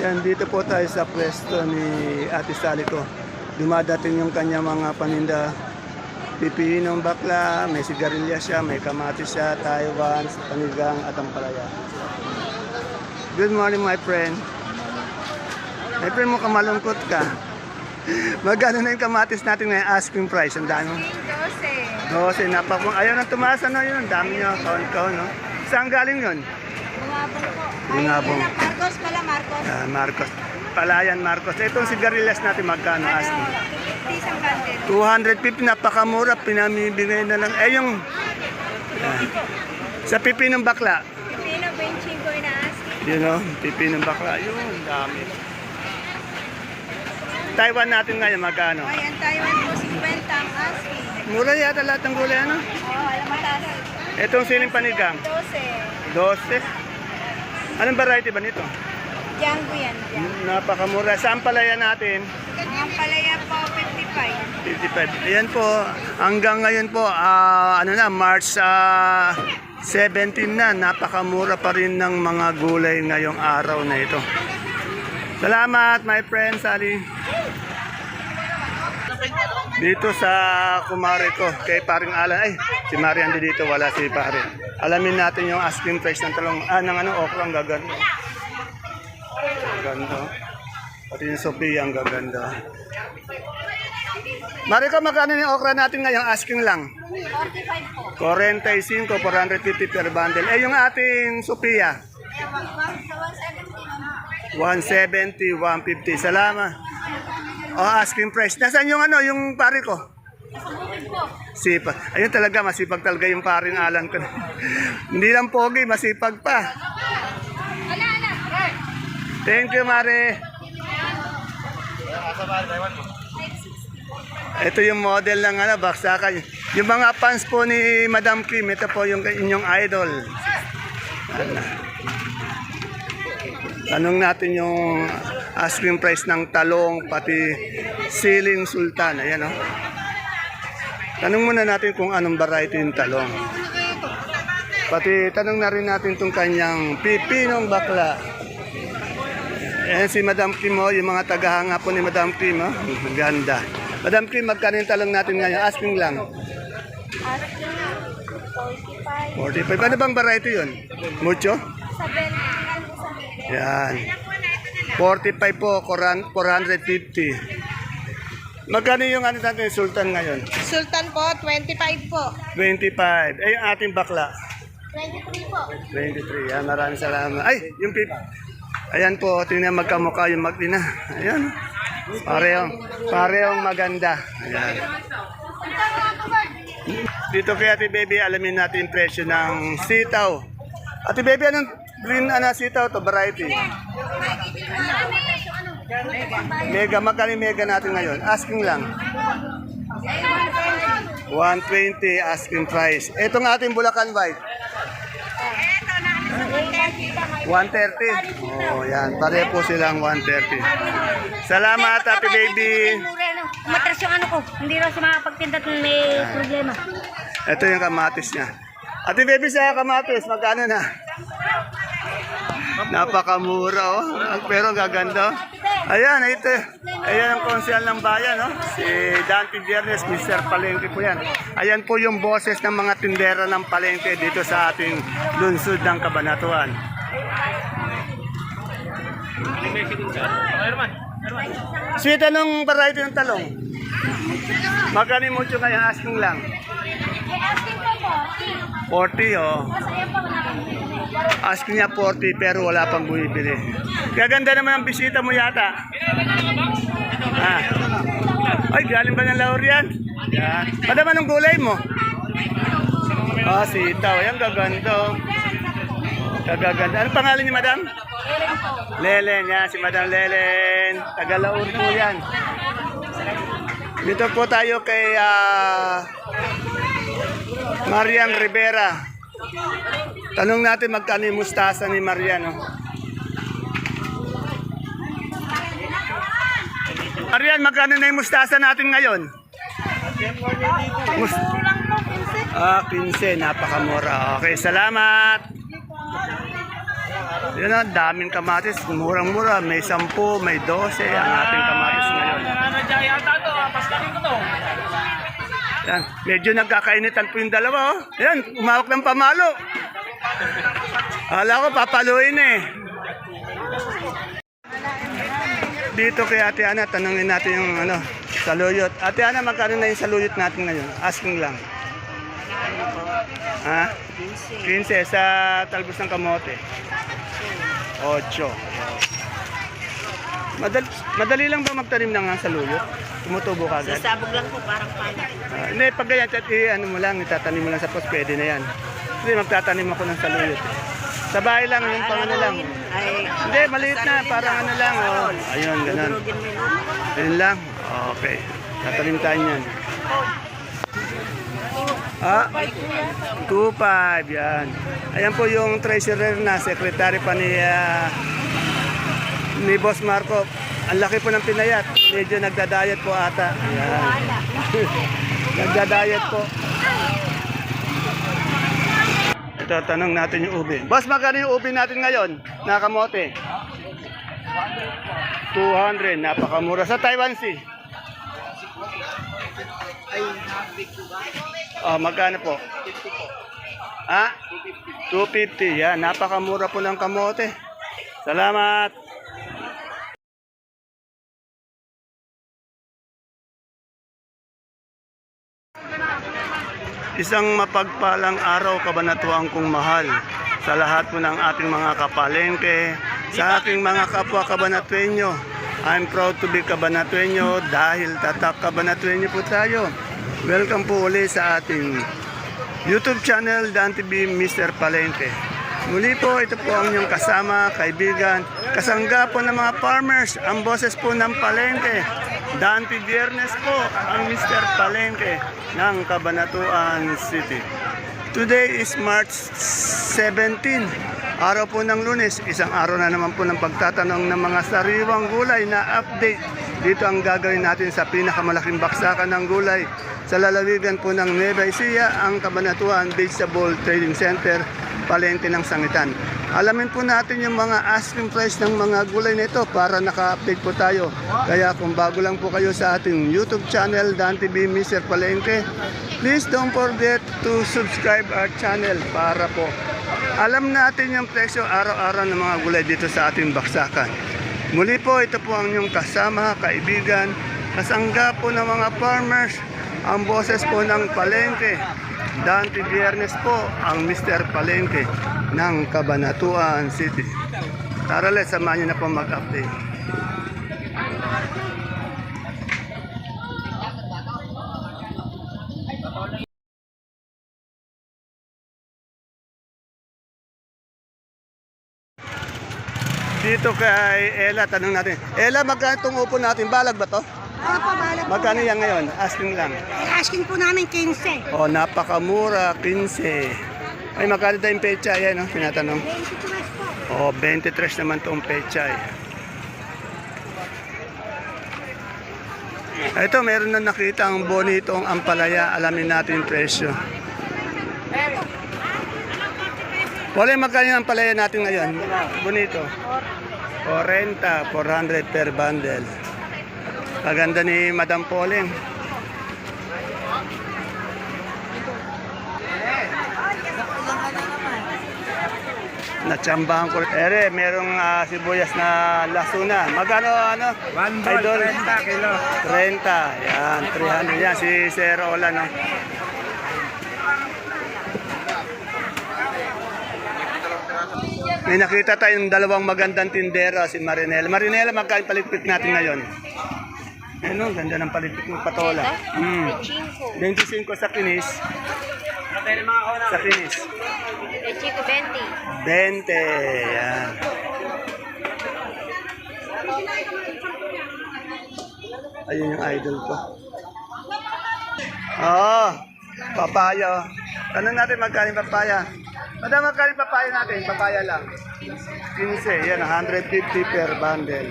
Yan, dito po tayo sa pwesto ni Ate Sally ko. Dumadating yung kanya mga paninda. Pipinong bakla, may sigarilya siya, may kamatis siya, Taiwan, panigang at ampalaya. Good morning, my friend. My friend mo kamalungkot ka. Magkano na yung kamatis natin ngayon? Asking price. Ang dami. 12. Oo, kasi napakong. Ayaw na tumaas na yun. Ang dami niya. Kaon-kaon, no? Saan galing yun? Bumabang po. Ay, yun na, Marcos pala, Marcos. Ah, Marcos. Palayan, Marcos. Itong sigarilyas natin magkano? Ano, Asking. 50 isang bundle. 250, napakamura. Pinamibigay na lang. Eh, yung... Ah, sa pipi ng bakla. Pipino, 25 na asking. You know, pipi ng bakla. Yun, dami. Taiwan natin ngayon, magkano? Ay, ang Taiwan po, 50 ang asking. Mura yata lahat ng gulay, ano? Oo, oh, alam mataas. Itong siling panigang, 12. 12. Anong variety ba nito? Django yan, Django. Napakamura. Saan palaya natin? Ang palaya po, 55. 55. Ayan po, hanggang ngayon po, ah, ano na, March ah, 17 na, napakamura pa rin ng mga gulay ngayong araw na ito. Salamat, my friend Sally. Dito sa kumare ko, kay paring Alan, ay, si Marian di dito, wala si pare. Alamin natin yung asking price ng talong, ah, ng ano, okra, ang gaganda. Ganda. Pati yung Sophia, ang gaganda. Marika, magkano yung okra natin ngayon? Asking lang. 45 po. 45, 450 per bundle. Eh, yung ating Sophia? Eh, 170 170, 150. Salamat. Oh, asking price. Nasaan yung ano, yung pare ko? Sipag. Ayun talaga, masipag talaga yung paring alan ko. Hindi lang pogi, masipag pa. Thank you, Mare. Ito yung model ng ano, baksakan. Yung mga fans po ni Madam Kim, ito po yung inyong idol. Ano. Tanong natin yung asking price ng talong, pati siling sultan. Ayan, oh. Tanong muna natin kung anong variety yung talong. Pati tanong na rin natin itong kanyang pipinong bakla. Ayan si Madam Kim, oh, yung mga tagahanga po ni Madam Kim. Oh. Ang Ganda. Madam Kim, magkano yung talong natin ngayon? Asking lang. Asking na. 45. 45. Ano bang variety yun? Mucho? 70 lang po sa media. Yan. 45 po, 450. Magkano yung ano natin, Sultan ngayon? Sultan po, 25 po. 25. Eh, yung ating bakla? 23 po. 23. Yan, maraming salamat. Ay, yung pip. Ayan po, tingnan magkamukha yung magtina. Ayan. Parehong, parehong maganda. Ayan. Dito kay Ate Baby, alamin natin yung presyo ng sitaw. Ate Baby, anong green ana sitaw to? Variety. Mega, magkano mega natin ngayon? Asking lang. 120 asking price. Itong ating Bulacan White. 130. Oh, yan. Pare po silang 130. Salamat, Ate Baby. Matras yung ano ko. Hindi raw siya makapagtinda at may problema. Ito yung kamatis niya. Ate Baby, sa kamatis, magkano na? Napakamura, oh. Pero gaganda. Ayan, ito. Ayan ang konsyal ng bayan, no? Si Dante Viernes, Mr. Palengke po yan. Ayan po yung boses ng mga tindera ng palengke dito sa ating lungsod ng Kabanatuan. Sweet, anong variety ng talong? Magkano yung mucho kaya asking lang? Asking po 40 40. oh. Asking niya 40 pero wala pang bumibili. Gaganda naman ang bisita mo yata. Ah. Ay, galing ba ng Laur yan? Yan. Madam, anong gulay mo? Ah, sitaw. Yan, gaganda. oh. Kagaganda. Ano pangalan ni Madam? Lelen. Yan, si Madam Lelen. Tagalaur po yan. Dito po tayo kay ah, Marian Rivera. Tanong natin magkano yung mustasa ni Marian. Oh. Marian, magkano na yung mustasa natin ngayon? Mus- ah, 15. Napakamura. Okay, salamat. Yan na, daming kamatis. Murang-mura. May 10, may 12 ang ating kamatis ngayon. Yan. Medyo nagkakainitan po yung dalawa. Oh. Yan, umawak ng pamalo. Akala ko papaluin eh. Dito kay Ate Ana, tanungin natin yung ano, saluyot. Ate Ana, magkano na yung saluyot natin ngayon? Asking lang. Ha? 15 sa talbos ng kamote. 8. Madali, madali lang ba magtanim ng saluyot? Tumutubo ka agad? Sasabog lang po, parang pala. Ah, hindi, pag ganyan, tat, eh, ano mo lang, itatanim mo lang sa post, pwede na yan. Hindi, magtatanim ako ng saluyot. Sa bahay lang, yung pang ano lang. Ay, Hindi, maliit na, parang ano lang. Oh. Ayun, ganun. Ayun lang. Okay. Tatanim tayo yan. Ah, 2.5, yan. Ayan po yung treasurer na, secretary pa ni, ah, ni Boss Marco. Ang laki po ng pinayat. Medyo nagda-diet po ata. Ayan. Nagda-diet po. Ito, tanong natin yung ubi. Boss, magkano yung ubi natin ngayon? Nakamote. 200, napakamura. Sa Taiwan Sea. Oh, magkano po? 50 po. Ha? 250. Yan, napakamura po ng kamote. Salamat. Isang mapagpalang araw kabanatuang kong mahal sa lahat po ng ating mga kapalengke, sa aking mga kapwa kabanatuenyo. I'm proud to be kabanatuenyo dahil tatak kabanatuenyo po tayo. Welcome po uli sa ating YouTube channel Dan TV Mr. Palengke. Muli po, ito po ang inyong kasama, kaibigan, kasangga po ng mga farmers, ang boses po ng Palengke. Dante Viernes po, ang Mr. Palengke ng Cabanatuan City. Today is March 17, araw po ng lunes, isang araw na naman po ng pagtatanong ng mga sariwang gulay na update. Dito ang gagawin natin sa pinakamalaking baksakan ng gulay sa lalawigan po ng Nueva Ecija, ang Cabanatuan Vegetable Trading Center, palengke ng Sangitan. Alamin po natin yung mga asking price ng mga gulay nito para naka-update po tayo. Kaya kung bago lang po kayo sa ating YouTube channel, Dan TV Mr. Palengke, please don't forget to subscribe our channel para po alam natin yung presyo araw-araw ng mga gulay dito sa ating baksakan. Muli po, ito po ang inyong kasama, kaibigan, kasangga po ng mga farmers, ang boses po ng palengke. Dante Viernes po, ang Mr. Palengke ng Cabanatuan City. Tara let's samahan niyo na po mag-update. Dito kay Ella, tanong natin. Ella, magkano itong upo natin? Balag ba to? Opo, balag po. Magkano yan ngayon? Asking lang. Asking po namin 15. Oh, napakamura, 15. Ay, magkano daw yung pecha? Yan, no? Tinatanong. 23 po. Oh, 23 naman itong pecha. Eh. Ito, meron na nakita ang bonitong ampalaya. Alamin natin yung presyo. Wala magkano yung ampalaya natin ngayon? Bonito. 40, 400 per bundle. Maganda ni Madam Poleng. Natsambahan ko. Ere, merong ah, sibuyas na lasuna. Magkano ano? One ball, 30 kilo. 30. Yan, 300 yan. Si Sir Ola, no? May nakita tayong dalawang magandang tindera, si Marinela. Marinela, magkain paligpit natin ngayon? Ano, ganda ng paligpit ng patola. Mm. 25 sa kinis. Sa kinis. Chico 20. 20. Yan. Ayun yung idol ko. Oo. papaya. oh. Tanong natin magkano papaya. Madam, magkano papaya natin? Papaya lang. 15. Yan, 150 per bundle.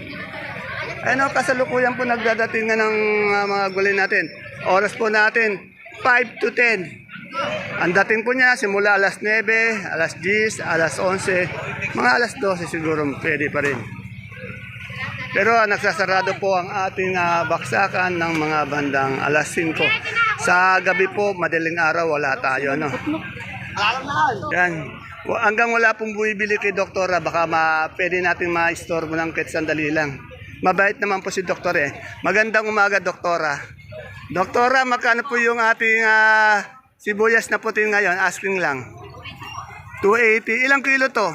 Ano, kasalukuyan po nagdadating na ng ah, mga gulay natin. Oras po natin, 5 to 10. Ang dating po niya, simula alas 9, alas 10, alas 11, mga alas 12 siguro pwede pa rin. Pero ah, nagsasarado po ang ating ah, baksakan ng mga bandang alas 5. Sa gabi po, madaling araw, wala tayo. Ano? Yan. Hanggang wala pong bumibili kay doktora, baka ma, pwede natin ma-store mo lang kahit sandali lang. Mabait naman po si doktor eh. Magandang umaga, doktora. Doktora, magkano po yung ating ah, sibuyas na puti ngayon? Asking lang. 280. Ilang kilo to?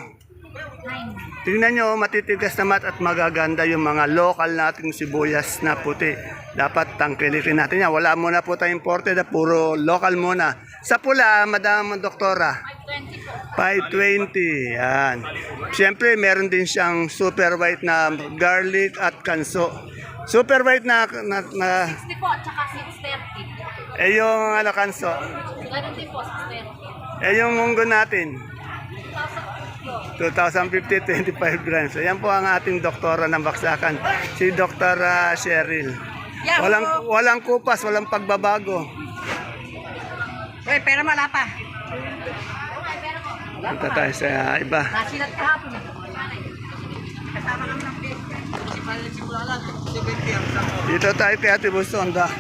Tingnan nyo, matitigas na mat at magaganda yung mga local nating sibuyas na puti. Dapat tangkilikin natin yan. Wala muna po tayong imported, ah, puro local muna. Sa pula, madam doktora. 520. Yan. Siyempre, meron din siyang super white na garlic at kanso. Super white na, na, na 60 po, tsaka 630. eh yung ano, kanso. Ganun din po, 630. Eh yung munggo natin. 2,050, 25 grams. Ayan po ang ating doktora ng baksakan, si Dr. Cheryl. Walang, walang kupas, walang pagbabago. Uy, pero wala pa. Punta tayo sa iba. Nasilat kahapon. Dito tayo kay Ate Bunso. Ang, da-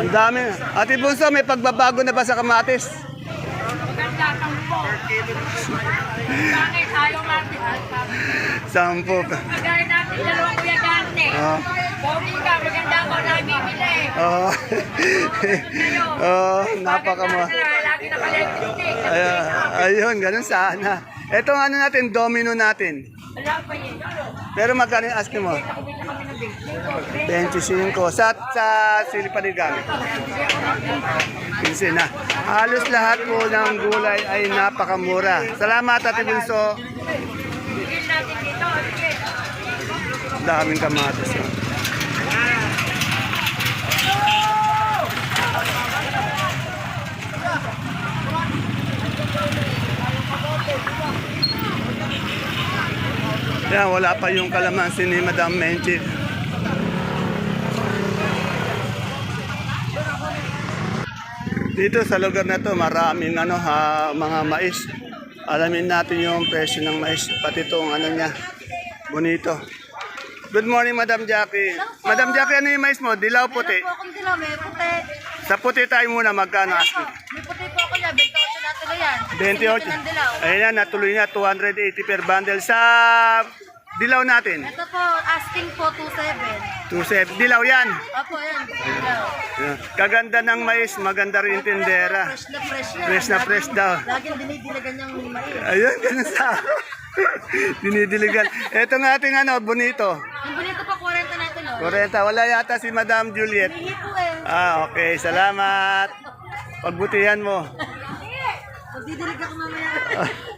ang dami. Ate Bunso, may pagbabago na ba sa kamatis? Sampo. Magkano natin dalawang kuya dante? Oh. Pogi ka, maganda ako na bibili. Oh. oh, napakama. Lagi na pala yung stick. Ayun, ganun sana. Ito ang ano natin, domino natin. Wala pa yun. Pero magkano yung asking mo? 25. Sa, sa silipanigan. 15 na. Halos lahat po ng gulay ay napakamura. Salamat, Ate Bunso. Dito. Sige. Daming kamatis. Yan, wala pa yung kalamansi ni Madam Menchik. Dito sa lugar na to, maraming ano, ha, mga mais. Alamin natin yung presyo ng mais, pati itong ano niya, bonito. Good morning, Madam Jackie. Madam Jackie, ano yung mais mo? Dilaw puti. Po akong dilaw, may puti. Sa puti tayo muna, magkano asking? may puti po ako niya. 28 na tuloy yan. 28. Ito ng dilaw. Ayan na, natuloy na, 280 per bundle. Sa dilaw natin, Ito po, asking po 27. 270. Dilaw yan. Opo, yan. Dilaw. Yan. Kaganda ng mais, maganda rin yung tindera. Fresh na fresh yan. Fresh na fresh daw. Laging dinidilagan niyang mais. Ayun, ganun sa Dinidiligan. Ito nga ating ano, bonito. Yung bonito po, 40 na ito, no? 40. Wala yata si Madam Juliet. Hindi po eh. Ah, okay. Salamat. Pagbutihan mo. Magdidilig ako mamaya.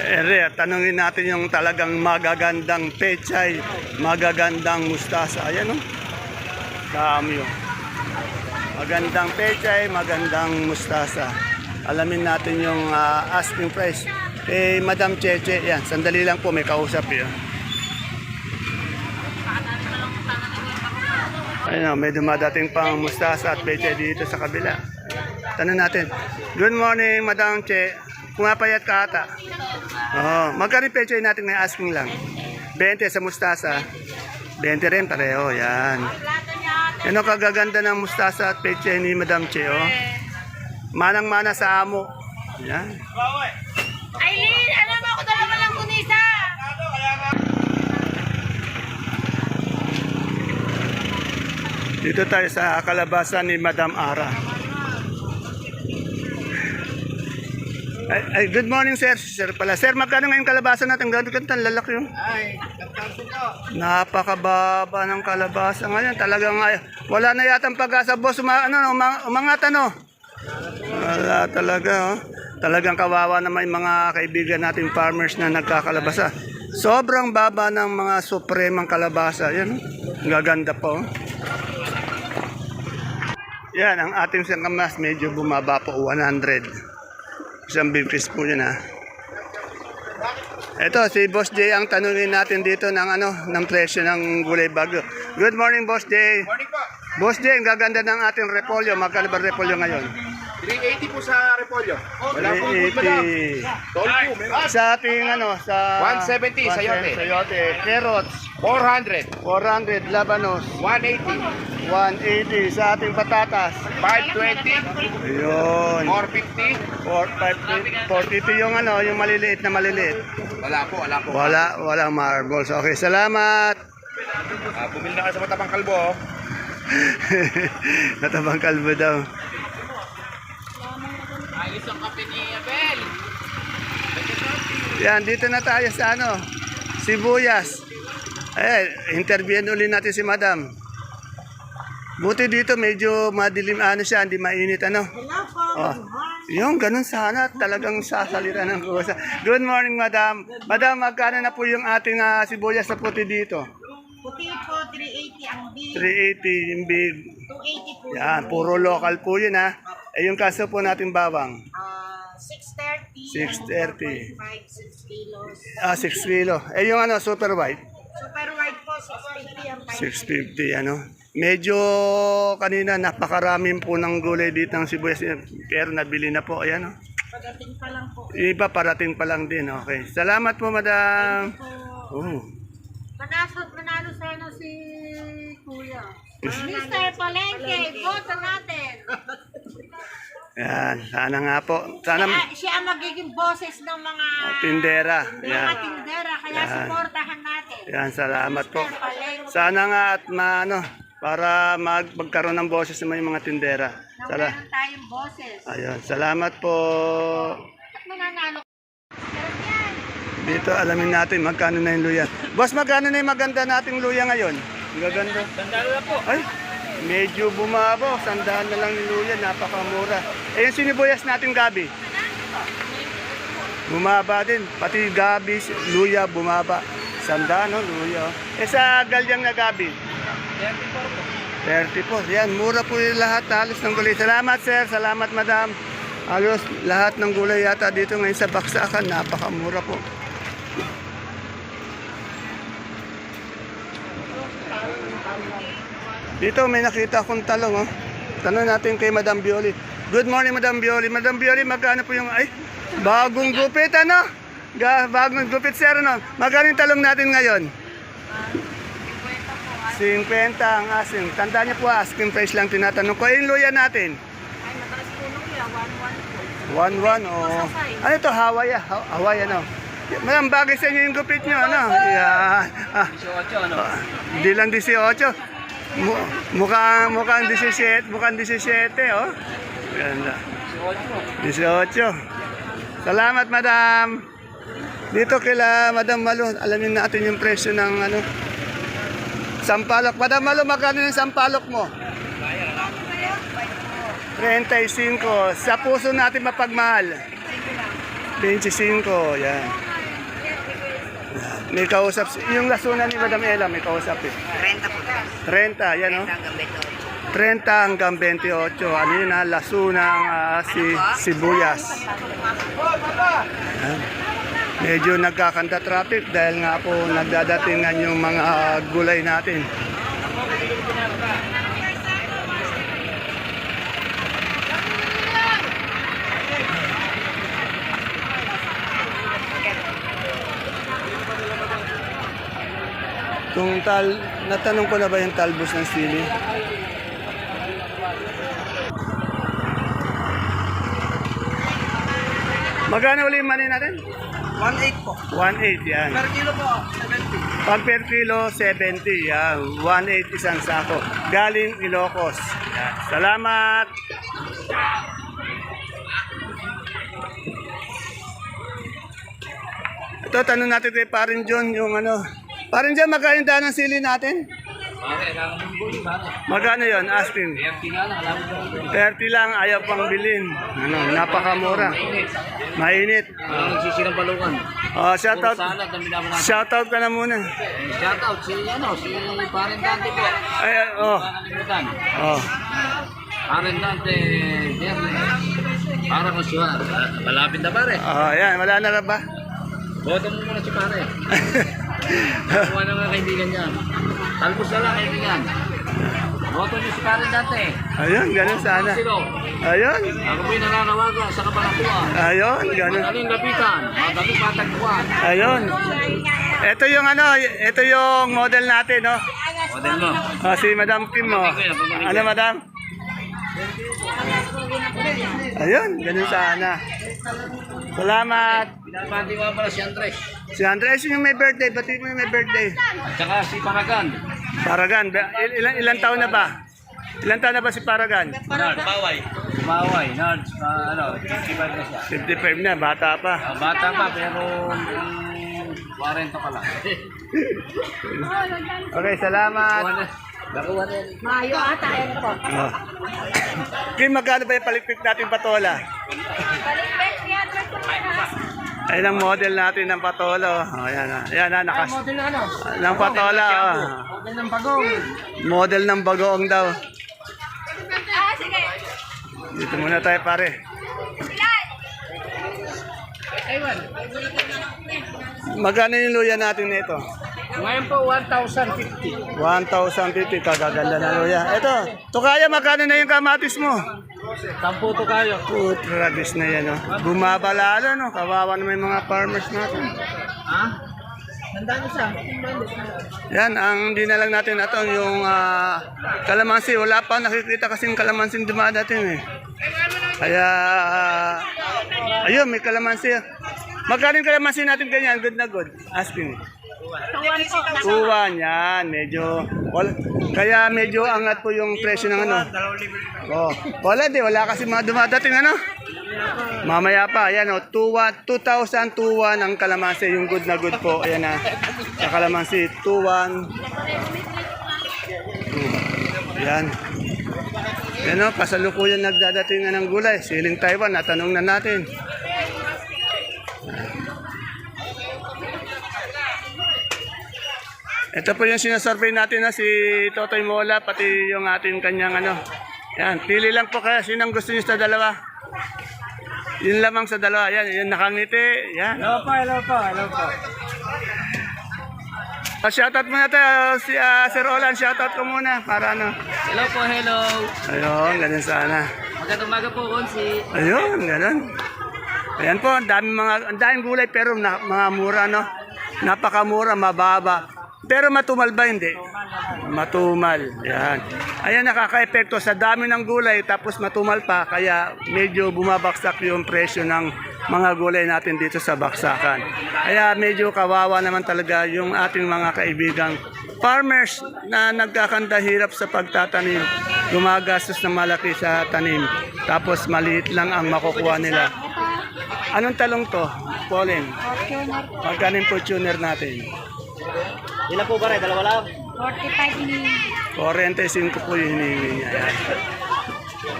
Ere, tanungin natin yung talagang magagandang pechay, magagandang mustasa. Ayan o. Dami o. Magandang pechay, magandang mustasa. Alamin natin yung ah, asking price. Eh, Madam Cheche, yan. Sandali lang po, may kausap yun. Ayun o, may dumadating pang mustasa at pechay dito sa kabila. Tanong natin. Good morning, Madam Che. Pumapayat ka ata. Oo. Magkano pechay natin na asking lang? 20 sa mustasa. 20 rin pareho. Yan. Yan ang kagaganda ng mustasa at pechay ni Madam Che. Oh. Manang-mana sa amo. Yan. Aileen, alam mo ako dalawa lang kunisa. Dito tayo sa kalabasan ni Madam Ara. Ay, ay, good morning, sir. Sir pala. Sir, magkano ngayon kalabasan natin? Gano'n ka lalaki yung? Napakababa ng kalabasa ngayon. Talagang ay, wala na yatang pag-asa. Boss, uma, ano, umang, umangat ano? Wala talaga. Oh. Talagang kawawa naman yung mga kaibigan natin farmers na nagkakalabasa. Sobrang baba ng mga supremang kalabasa. Yan. oh. Gaganda po. Oh. Yan, ang ating sangkamas medyo bumaba po 100. Isang big fish po yun ha. Ito, si Boss Jay ang tanungin natin dito ng ano, ng presyo ng gulay bago. Good morning, Boss Jay. Morning po. Boss Jay, ang gaganda ng ating repolyo. Magkano ba repolyo ngayon? 380 po sa repolyo. Wala pong good madam. 380. Tol po, meron. Sa ating ano, sa... 170, sayote. 170, Sayote. Carrots, 400. 400. Labanos, 180. 180. Sa ating patatas, 520. Ayun. 450. 450 yung ano, yung maliliit na maliliit. Wala po, wala po. Wala, walang marbles. Okay, salamat. Ah, bumili na kayo sa matabang kalbo. oh. Natabang kalbo daw. Yan, dito na tayo sa ano, Sibuyas. Eh, interviewin uli natin si Madam. Buti dito medyo madilim ano siya, hindi mainit ano. Oh, yung ganun sana talagang sasalita ng kusa. Good morning, Madam. Madam, magkano na po yung ating ah, sibuyas na puti dito? Puti po, 380 ang big. 380 yung big. 280 po. Yan, puro local po yun ha. Eh yung kaso po natin bawang. Ah, 630. 630. 5, 6 kilos. Ah, 6 kilo. Eh yung ano, super white. Super white po, 650 ang 5 650 ano. Medyo kanina napakaraming po ng gulay dito ng sibuyas. Pero nabili na po. Ayan o. Pagdating pa lang po. Iba parating pa lang din. Okay. Salamat po, madam. Oh. Manasot, manalo sana si Kuya. Mr. Palengke, boto natin. Yan. Sana nga po. Sana siya ang magiging boses ng mga tindera. mga Yan. tindera, kaya Yan. suportahan natin. Yan. Salamat po. Sana nga at maano para mag magkaroon ng boses naman yung mga tindera. Na Sala meron tayong boses. Ayun, salamat po. At mananalo. Meron yan. Dito alamin natin magkano na yung luya. Boss, magkano na yung maganda nating luya ngayon? Ang Gaganda. Sandalo na po. Ay, medyo bumaba. Sandaan na lang yung luya, napakamura. Eh, yung sinibuyas nating gabi. Bumaba din. Pati gabi, luya, bumaba. Sandaan, no, luya. Eh, sa galyang na gabi. 30 po. Yan, mura po yung lahat halos ng gulay. Salamat, sir. Salamat, madam. Halos lahat ng gulay yata dito ngayon sa Baksakan, napakamura po. Dito may nakita akong talong, oh. Tanong natin kay Madam Bioli. Good morning, Madam Bioli. Madam Bioli, magkano po yung, ay, bagong gupit, ano? Ga, bagong gupit, sir, ano? Magkano yung talong natin ngayon? 50 ang asking. Tandaan niyo po, asking price lang tinatanong ko. Yung luya natin? Ay, matalas po nung yan. 1-1 1-1 po. o... Ano ito? Hawaii, ah. Ha- Hawaii, ano? Madam, bagay sa inyo yung gupit niyo, ano? Yan. Ah, 18, ano? Hindi lang 18. Mu- mukhang, mukhang 17, mukhang 17, oh. Ganda. 18. Salamat, madam. Dito kila Madam Malo, alamin natin yung presyo ng ano, sampalok. Madam Malo, magkano yung sampalok mo? 35. Sa puso natin mapagmahal. 25, yan. May kausap, si- yung lasunan ni Madam Ella, may kausap eh. 30 po. 30, yan o. Hanggang beto. 30 hanggang 28. Ano yun ha? Lasunang ah, si sibuyas. Yan. Medyo nagkakanta traffic dahil nga po nagdadatingan yung mga ah, gulay natin. Kung tal, natanong ko na ba yung talbos ng sili? Magkano ulit yung money natin? 1.8 po. 1.8 yan. Per kilo po, 70. Pag per kilo, 70 yan. 1.8 isang sako. Galing Ilocos. Yan. Salamat! Ito, tanong natin kay Parin John yung ano. Parin John, magkano daan ng sili natin? Magkano yon Asking. 50 nga lang, alam mo. 30 lang, ayaw pang bilhin. Ano, napakamura. Mainit. Ang nagsisirang balungan. Oh, shout out. Shout out ka na muna. Shout out si, ano, si Paren Dante po. Ay, oh. Oh. Paren Dante. Para ko siya. Malapit na pare. Oh, yan, wala na na ba? Boto mo muna si pare. Nakuha na nga kaibigan niya. Talbos na lang kaibigan. Boto niyo si Karen dati. Ayun, ganun sana. Ayun, Ako po'y nananawagan sa kabalatuan. ayun, ganun. Madaling lapitan, madaling patagpuan. Ayun. Ito yung ano, ito yung model natin, no? Model mo. Ah, si Madam Kim mo. Ano, Madam? Ayun, ganun sana. Salamat. Pinapati mo pala si Andres. Si Andres yung may birthday, pati mo yung may birthday. At saka si Paragan. Paragan, il- ilan, ilan taon na ba? Ilan taon na ba si Paragan? Nard. Baway. Baway. Nard. Uh, ano, 55 na siya. 55 na, bata pa. Ah, bata pa pero um, 40 pa lang. Okay, salamat. Nakuha na yan. Mayo ata, ayun po. Oh. Kim, magkano ba yung palikpik natin patola? Balik, 300 po na. Ayun ang model natin ng patola. Oh, ayan, ah. ayan na, nakas. Model na ano? Ng patola. oh. Model ng bagong. Model ng bagoong daw. Ah, sige. Dito muna tayo pare. Magkano yung luya natin nito? Ngayon po, 1,050. 1,050, kagaganda na luya. Ito, Tukaya, magkano na yung kamatis mo? Sampu to kayo. Putragis na yan, oh. Bumaba lalo, no? Kawawa naman yung mga farmers natin. Ha? Yan, ang di na lang natin ito, yung ah, kalamansi. Wala pa nakikita kasing kalamansi dumadating eh. Kaya, ah, ayun, may kalamansi. Magkano yung kalamansi natin ganyan? Good na good. Asking. Tuwan yan. Medyo, wala, kaya medyo angat po yung presyo ng ano. Oh, wala di, wala kasi mga dumadating ano. Mamaya pa, ayan o, 2,000 tuwan ang kalamansi, yung good na good po. Ayan na, sa kalamansi, tuwan. Hmm, Yan. Yan o, kasalukuyan nagdadating na ng gulay. Siling Taiwan, natanong na natin. Ito po yung sinasurvey natin na si Totoy Mola, pati yung ating kanyang ano. Yan, pili lang po kaya sinang gusto niyo sa dalawa. Yun lamang sa dalawa. Yan, yung nakangiti. Yan. Hello po, hello po, hello po. Uh, shoutout muna tayo, si ah, Sir Olan, shoutout ko muna para ano. Hello po, hello. Ayun, ganun sana. Magandang umaga po, Konsi. Ayun, ganun. Ayan po, ang daming mga, ang daming gulay pero na, mga mura, no? Napakamura, mababa. Pero matumal ba hindi? Matumal. Yan. Ayan, nakaka-epekto sa dami ng gulay tapos matumal pa kaya medyo bumabaksak yung presyo ng mga gulay natin dito sa baksakan. Kaya medyo kawawa naman talaga yung ating mga kaibigang farmers na nagkakanda hirap sa pagtatanim. Gumagastos ng malaki sa tanim. Tapos maliit lang ang makukuha nila. Anong talong to? Pauline. Magkano yung fortuner natin? Ilan po ba rin? Dalawa lang? 45 ni 45 po yung hinihingi niya. Ayan.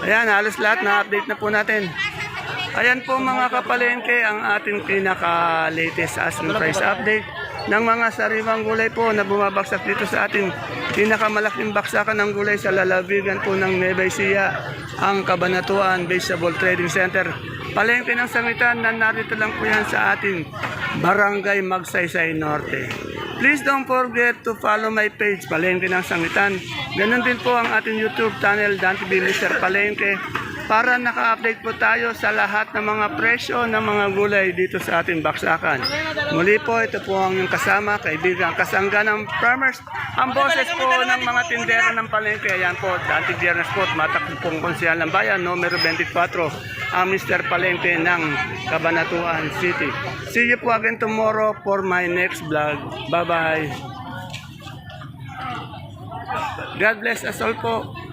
Ayan, halos lahat na-update na po natin. Ayan po mga kapalengke ang ating pinaka-latest asking price update ng mga sariwang gulay po na bumabagsak dito sa ating pinakamalaking baksakan ng gulay sa lalawigan po ng Nueva Ecija, ang Kabanatuan Vegetable Trading Center. Palengke ng sangitan na narito lang po yan sa ating Barangay Magsaysay Norte. Please don't forget to follow my page, Palengke ng Sangitan. Ganon din po ang ating YouTube channel, Dan TV Mr. Palengke, para naka-update po tayo sa lahat ng mga presyo ng mga gulay dito sa ating baksakan. Muli po, ito po ang yung kasama, kaibigan, kasangga ng farmers, ang boses po ng mga tindero ng palengke. Ayan po, Dante Biernes po, matakpong konsyal ng bayan, numero 24, ang Mr. Palengke ng Cabanatuan City. See you po again tomorrow for my next vlog. Bye-bye. God bless us all po.